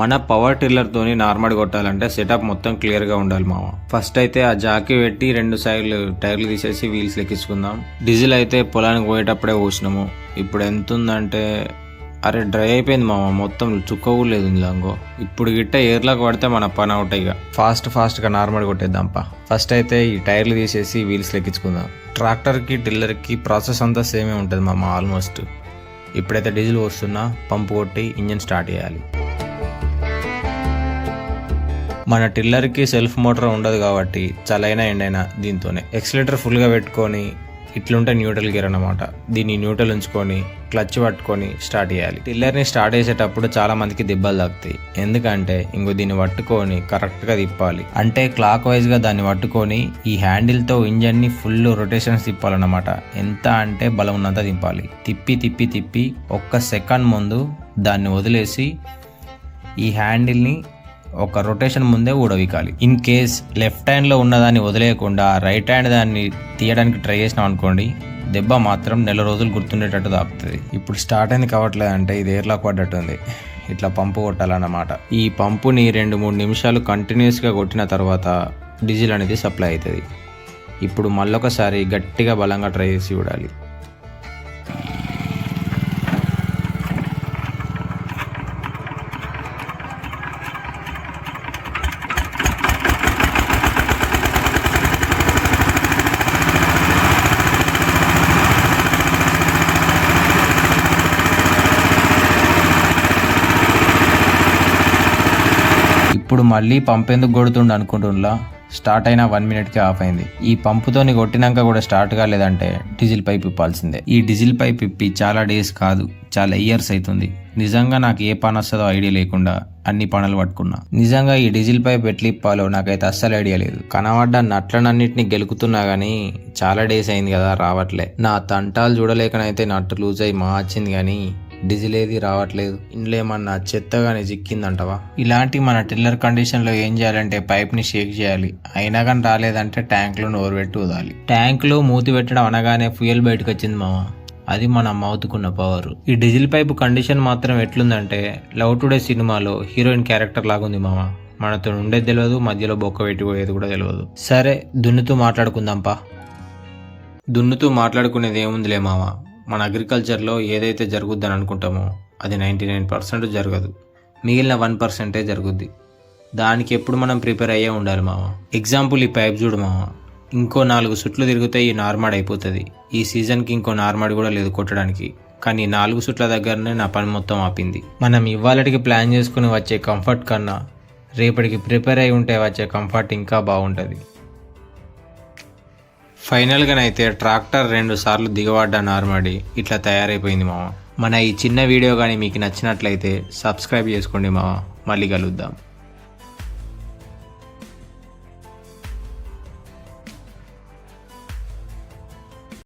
మన పవర్ టిల్లర్తోని నార్మల్ కొట్టాలంటే సెటప్ మొత్తం క్లియర్గా ఉండాలి మామ ఫస్ట్ అయితే ఆ జాకి పెట్టి రెండు సైడ్లు టైర్లు తీసేసి వీల్స్ లెక్కించుకుందాం. డీజిల్ అయితే పొలానికి పోయేటప్పుడే పోసినాము. ఇప్పుడు ఎంత ఉందంటే అరే డ్రై అయిపోయింది మామ మొత్తం చుక్క లేదు ఇందులో ఇప్పుడు గిట్ట ఎయిర్లాక్ పడితే మన పని అవుట్ ఇక. ఫాస్ట్ ఫాస్ట్గా నార్మల్ కొట్టేద్దాంపా ఫస్ట్ అయితే ఈ టైర్లు తీసేసి వీల్స్ లెక్కించుకుందాం. ట్రాక్టర్కి టిల్లర్కి ప్రాసెస్ అంతా సేమే ఉంటుంది మామ ఆల్మోస్ట్ ఇప్పుడైతే డీజిల్ వస్తున్నా పంపు కొట్టి ఇంజన్ స్టార్ట్ చేయాలి. మన టిల్లర్కి సెల్ఫ్ మోటార్ ఉండదు కాబట్టి చలైన ఎండైనా దీంతోనే. ఎక్సలేటర్ ఫుల్గా పెట్టుకొని ఇట్లుంటే న్యూట్రల్ గేర్ అనమాట దీన్ని న్యూట్రల్ ఉంచుకొని క్లచ్ పట్టుకొని స్టార్ట్ చేయాలి. టిల్లర్ని స్టార్ట్ చేసేటప్పుడు చాలా మందికి దెబ్బలు తాకుతాయి. ఎందుకంటే ఇంకో దీన్ని పట్టుకొని కరెక్ట్గా తిప్పాలి. అంటే క్లాక్ వైజ్గా దాన్ని పట్టుకొని ఈ హ్యాండిల్తో ఇంజన్ని ఫుల్ రొటేషన్స్ తిప్పాలన్నమాట. ఎంత అంటే బలం ఉన్నంత తిప్పాలి. తిప్పి తిప్పి తిప్పి ఒక్క సెకండ్ ముందు దాన్ని వదిలేసి ఈ హ్యాండిల్ని ఒక రొటేషన్ ముందే ఊడవికాలి. ఇన్ కేస్ లెఫ్ట్ హ్యాండ్లో ఉన్నదాన్ని వదిలేయకుండా రైట్ హ్యాండ్ దాన్ని తీయడానికి ట్రై చేసినాం అనుకోండి దెబ్బ మాత్రం నెల రోజులు గుర్తుండేటట్టు దాపుతుంది. ఇప్పుడు స్టార్ట్ అయింది కావట్లేదు అంటే ఇది ఎయిర్లాక్ పడ్డట్టు ఉంది ఇట్లా పంపు కొట్టాలన్నమాట. ఈ పంపుని రెండు మూడు నిమిషాలు కంటిన్యూస్గా కొట్టిన తర్వాత డీజిల్ అనేది సప్లై అవుతుంది. ఇప్పుడు మళ్ళొకసారి గట్టిగా బలంగా ట్రై చేసి చూడాలి ఇప్పుడు మళ్ళీ పంప్ ఎందుకు కొడుతుండు అనుకుంటుండ్లా? స్టార్ట్ అయిన వన్ మినిట్కి ఆఫ్ అయింది. ఈ పంపుతోని కొట్టినాక కూడా స్టార్ట్ కాలేదంటే డీజిల్ పైప్ ఇప్పాల్సిందే. ఈ డీజిల్ పైప్ ఇప్పి చాలా డేస్ కాదు చాలా ఇయర్స్ అవుతుంది నిజంగా నాకు ఏ పని వస్తుందో ఐడియా లేకుండా అన్ని పనులు పట్టుకున్నా. నిజంగా ఈ డీజిల్ పైప్ ఎట్లా ఇప్పాలో నాకైతే అస్సలు ఐడియా లేదు. కనబడ్డ నట్లనన్నిటిని గెలుకుతున్నా గానీ చాలా డేస్ అయింది కదా రావట్లే. నా తంటాలు చూడలేకనైతే నట్టు లూజ్ అయి మార్చింది కానీ డీజిల్ ఏది రావట్లేదు. ఇందులో ఏమన్నా చెత్తగానే చిక్కిందంటవా? ఇలాంటి మన టిల్లర్ కండిషన్లో ఏం చేయాలంటే పైప్ని షేక్ చేయాలి. అయినా కానీ రాలేదంటే ట్యాంక్లో నోరు పెట్టి ట్యాంక్లో మూతి పెట్టడం అనగానే ఫ్యూయల్ బయటకు వచ్చింది మామ అది మన మౌత్కున్న పవర్. ఈ డీజిల్ పైప్ కండిషన్ మాత్రం ఎట్లుందంటే లవ్ టుడే సినిమాలో హీరోయిన్ క్యారెక్టర్ లాగుంది మామ మనతో ఉండేది తెలియదు మధ్యలో బొక్క పెట్టిపోయేది కూడా తెలియదు సరే దున్నుతూ మాట్లాడుకుందాంపా. దున్నుతూ మాట్లాడుకునేది ఏముందిలే మామ మన అగ్రికల్చర్లో ఏదైతే జరుగుద్దని అనుకుంటామో అది నైంటీ నైన్ పర్సెంట్ జరగదు. మిగిలిన వన్ పర్సెంటే జరుగుద్ది. దానికి ఎప్పుడు మనం ప్రిపేర్ అయ్యే ఉండాలి మామ ఎగ్జాంపుల్ ఈ పైప్ చూడు మామ ఇంకో నాలుగు సుట్లు తిరిగితే ఈ నార్మాడ్ అయిపోతుంది. ఈ సీజన్కి ఇంకో నార్మాడ్ కూడా లేదు కొట్టడానికి. కానీ ఈ నాలుగు సుట్ల దగ్గరనే నా పని మొత్తం ఆపింది. మనం ఇవాళకి ప్లాన్ చేసుకుని వచ్చే కంఫర్ట్ కన్నా రేపటికి ప్రిపేర్ అయి ఉంటే వచ్చే కంఫర్ట్ ఇంకా బాగుంటుంది. ఫైనల్గానైతే ట్రాక్టర్ రెండు సార్లు దిగబడ్డ నార్మడి. ఇట్లా తయారైపోయింది మామ. మన ఈ చిన్న వీడియో కానీ మీకు నచ్చినట్లయితే సబ్స్క్రైబ్ చేసుకోండి మామ. మళ్ళీ కలుద్దాం.